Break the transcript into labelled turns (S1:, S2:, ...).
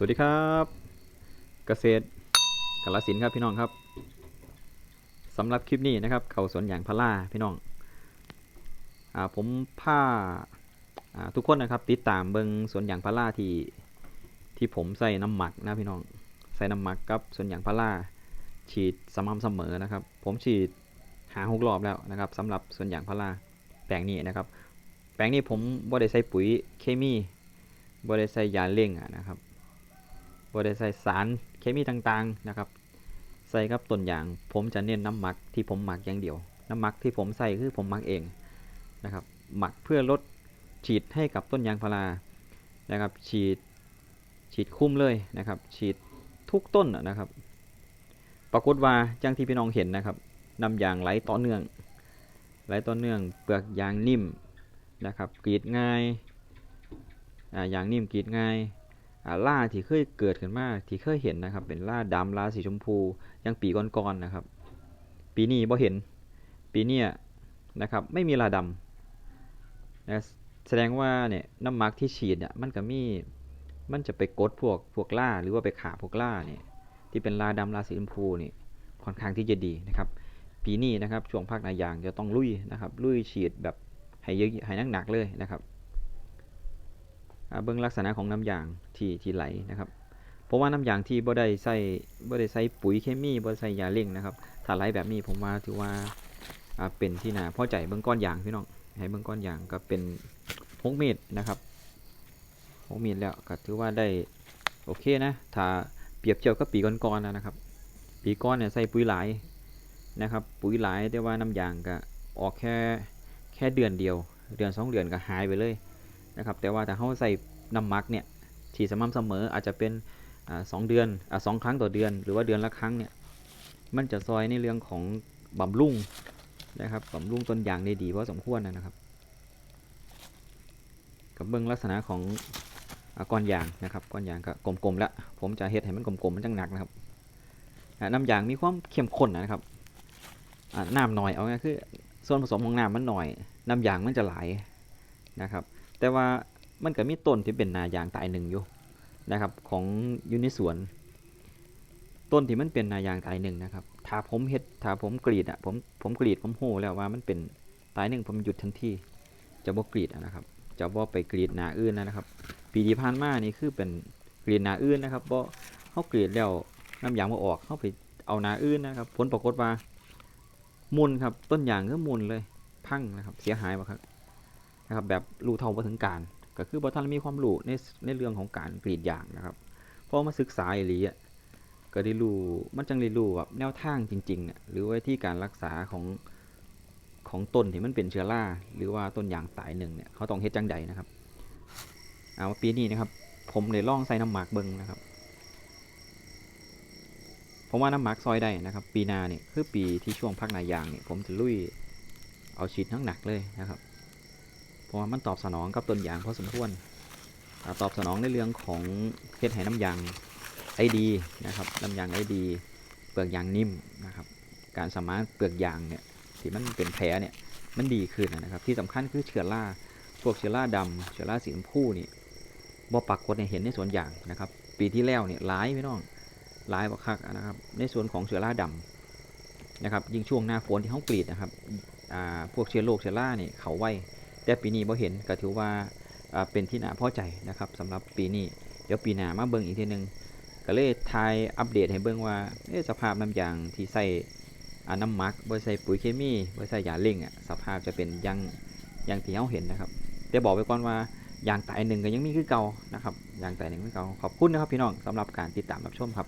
S1: สวัสดีครับ เกษตรกาลสินครับพี่น้องครับสำหรับคลิปนี้นะครับ เขาสวนอย่างพาราพี่น้องอผมพาาทุกคนนะครับ ติดตามเบิงสวนอย่างพาราที่ที่ผมใส่น้ำหมักนะพี่น้องใส่น้ำหมักกับสวนอย่างพาราฉีดสม่ำเสมอนะครับ ผมฉีดหาหกรอบแล้วนะครับสำหรับสวนอย่างพาราแปลงนี้นะครับ แปลงนี้ผมบ่ได้ใส่ปุ๋ยเคมีบ่ได้ใส่ยาเร่งนะครับ บ่ได้ใส่สารเคมีต่างๆนะครับ ใส่กับต้นยาง ผมจะเน้นน้ำหมักที่ผมหมักอย่างเดียว น้ำหมักที่ผมใส่คือผมหมักเองนะครับ หมักเพื่อลดฉีดให้กับต้นยางพารานะครับ ฉีดฉีดคุ้มเลยนะครับ ฉีดทุกต้นนะครับ ปรากฏว่าจังที่พี่น้องเห็นนะครับน้ำยางไหลต่อเนื่อง ไหลต่อเนื่องเปลือกยางนิ่มนะครับกรีดง่ายอ่ายางนิ่มกรีดง่าย ล่าที่เคยเกิดขึ้นมาที่เคยเห็นนะครับ เป็นล่าดำล่าสีชมพูยังปีก่อนๆนะครับ ปีนี้บ่เห็นปีนี้นะครับไม่มีลาดำนะแสดงว่าเนี่ยน้ำมักที่ฉีดเนี่ยมันก็มีมันจะไปกดพวกพวกล่าหรือว่าไปขาพวกล่าเนี่ยที่เป็นลาดำลาสีชมพูนี่ค่อนข้างที่จะดีนะครับ ปีนี้นะครับช่วงภาคนายางจะต้องลุยนะครับลุยฉีดแบบให้เยอะให้นักหนักเลยนะครับ เบื้องลักษณะของน้ำยางที่ที่ไหลนะครับเพราะว่าน้ำยางที่บ่ได้ใส่บ่ได้ใส่ปุ๋ยเคมีบ่ใส่ยาเร่งนะครับถ้าไหลแบบนี้ผมว่าถือว่าเป็นที่นาพอใจเบื้องก้อนยางพี่น้องให้เบื้องก้อนยางก็เป็นหกเมตรนะครับหกเมตรแล้วก็ถือว่าได้โอเคนะถ้าเปรียบเทียบกับปีก่อนๆนะครับ ปีก่อนเนี่ยใส่ปุ๋ยหลายนะครับ ปุ๋ยหลายแต่ว่าน้ำยางก็ออกแค่แค่เดือนเดียว เดือนสองเดือนก็หายไปเลย นะครับแต่ว่าถ้าเขาใส่น้ำมักเนี่ยฉีดสม่ำเสมออาจจะเป็นสองเดือนอสองครั้งต่อเดือน หรือว่าเดือนละครั้งเนี่ยมันจะซอยในเรื่องของบำรุงนะครับบำรุงต้นยางได้ดีพอสมควรนะนะครับ กับเบื้องลักษณะของอก้อนยางนะครับก้อนยางก็กลมๆแล้วผมจะเฮ็ดให้มันกลมๆมันจังหนักนะครับน้ำยางมีความเข้มข้นนะครับน้ำหน่อยเอาง่ายคือส่วนผสมของน้ำมันหน่อย น้ำยางมันจะไหลนะครับ แต่ว่ามันก็มีต้นที่เป็นนายางตายหนึ่งอยู่นะครับของอยูในิสวน ต้นที่มันเป็นนายางตายหนึ่งนะครับถ้าผมเฮ็ดถ้าผมกรีดอะผมผมกรีดผมโหแล้วว่ามันเป็นตายหนึ่งผมหยุดทันทีจะบ่กรีดนะครับ จะบ่ไปกรีดหนาอื่นนะครับ ปีที่ผ่านมานี่คือเป็นกรีดหนาอื่นนะครับบ่เขากรีดแล้วน้ำยางมาออกเขาไปเอาหนาอื่นนะครับ ผลปรากฏว่ามุนครับต้นยางก็มุนเลย พังนะครับ เสียหายบ่ครับ นะครับแบบรู้เท่าบ่ถึงการ ก็คือบ่ทันมีความรู้ในในเรื่องของการกรีดยางนะครับพอมาศึกษาอีหลีอะก็ได้รู้มันจังได้รู้แบบแนวทางจริงๆอะหรือว่าที่การรักษาของของต้นที่มันเป็นเชื้อราหรือว่าต้นยางตายหนึ่งเนี่ยเขาต้องเฮ็ดจังใดนะครับเอาปีนี้นะครับ ผมเลยล่องใส่น้ำหมักเบิงนะครับผมว่าน้ำหมักซอยได้นะครับ ปีหนาเนี่ยคือปีที่ช่วงพักนายางเนี่ยผมจะลุยเอาฉีดทั้งหนักเลยนะครับ เพราะมันตอบสนองกับต้นยางพอสมควรตอบสนองในเรื่องของเฮ็ดให้น้ำยางไอดีนะครับน้ำยางไอดีเปลือกยางนิ่มนะครับ การสามารถเปลือกยางเนี่ยที่มันเป็นแผลเนี่ยมันดีขึ้นนะครับ ที่สำคัญคือเชื้อราพวกเชื้อราดำเชื้อราสีชมพูนี่บ่ปรากฏในเห็นในสวนยางนะครับ ปีที่แล้วเนี่ยหลายพี่น้องหลายบักคักนะครับ ในส่วนของเชื้อราดำนะครับ ยิ่งช่วงหน้าฝนที่เขากรีดนะครับพวกเชื้อโรคเชื้อราเนี่ยเขาไว แต่ปีนี้บ่เห็นก็ถือว่าเป็นที่น่าพอใจนะครับสำหรับปีนี้เดี๋ยวปีหน้ามาเบิ่งอีกทีหนึงก็เลยทายอัปเดตให้เบิ่งว่าสภาพน้ำยางที่ใส่น้ำหมักบ่ใส่ปุ๋ยเคมีบ่ใส่ยาเร่งอะสภาพจะเป็นยังอยังที่เราเห็นนะครับแต่บอกไว้ก่อนว่ายางตายหนึ่งก็ยังมีคือเก่านะครับยางตายหนึ่งคือเก่าขอบคุณนะครับพี่น้องสำหรับการติดตามรับชมครับ